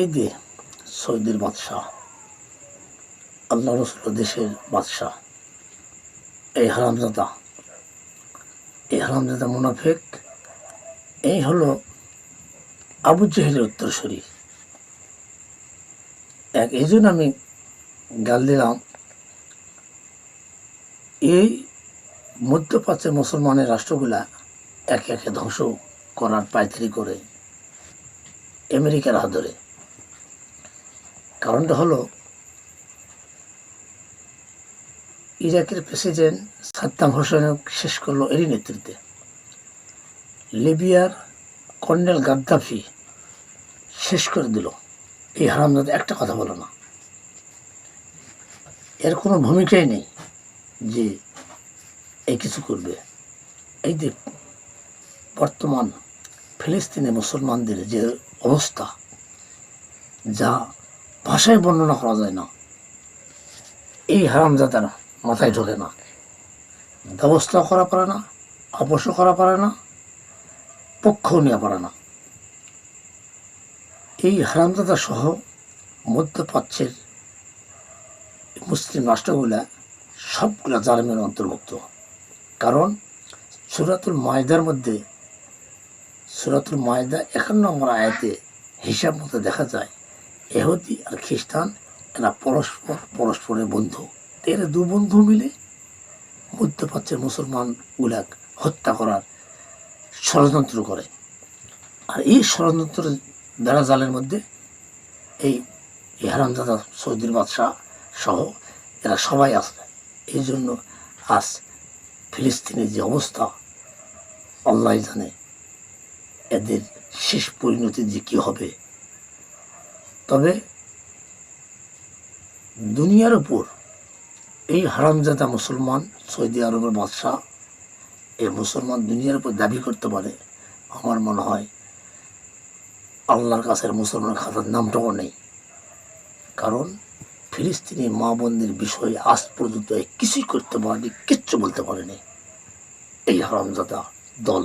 এই যে সৌদির বাদশাহ, আল্লাহ রসুল দেশের বাদশাহ, এই হারামজাদা এই হারামজাদা মুনাফেক, এই হলো আবু জেহেলের উত্তরসূরি এক, এই জন্য আমি গাল দিলাম, এই মধ্যপ্রাচ্যের মুসলমানের রাষ্ট্রগুলা একে একে ধ্বংস করার পায়তারি করে আমেরিকার হাত কারণটা হলো, ইরাকের প্রেসিডেন্ট সাদ্দাম হোসেন শেষ করল এরই নেতৃত্বে। লিবিয়ার কর্নেল গাদ্দাফি শেষ করে দিল। এই হারামজাদা একটা কথা বলো না। এর কোনো ভূমিকাই নেই যে এই কিছু করবে। এই যে বর্তমান ফিলিস্তিনে মুসলমানদের যে অবস্থা, যা ভাষায় বর্ণনা করা যায় না। এই হারামজাদার মাথায় ঢোকে না। ব্যবস্থা করা পারে না অবশ্য করা পারে না, পক্ষও নেওয়া পারে না। এই হারামজাদা সহ মধ্যপ্রাচ্যের মুসলিম রাষ্ট্রগুলা সবগুলা জালেমের অন্তর্ভুক্ত। কারণ সুরাতুল মায়দার মধ্যে, সুরাতুল মায়দা একান্ন নম্বর আয়াতে হিসাব মতো দেখা যায় এহুদি আর খ্রিস্টান, এরা পরস্পর, পরস্পরের বন্ধু। এরা দু বন্ধু মিলে মধ্যপ্রাচ্যের মুসলমানগুলাক হত্যা করার ষড়যন্ত্র করে। আর এই ষড়যন্ত্র বেড়া জালের মধ্যে এই হারামদাদা সৌদির বাদশাহ সহ এরা সবাই আছে। এই জন্য আজ ফিলিস্তিনের যে অবস্থা আল্লাহ জানে এদের শেষ পরিণতি যে কী হবে। তবে দুনিয়ার উপর এই হারামজাদা মুসলমান সৌদি আরবের বাদশাহ এই মুসলমান দুনিয়ার উপর দাবি করতে পারে, আমার মনে হয় আল্লাহর কাছের মুসলমান খাতার নামটাও নেই। কারণ ফিলিস্তিনি মা বোনদের বিষয়ে আজ পর্যন্ত কিছুই করতে পারেনি, কিচ্ছু বলতে পারেনি এই হারামজাদা দল।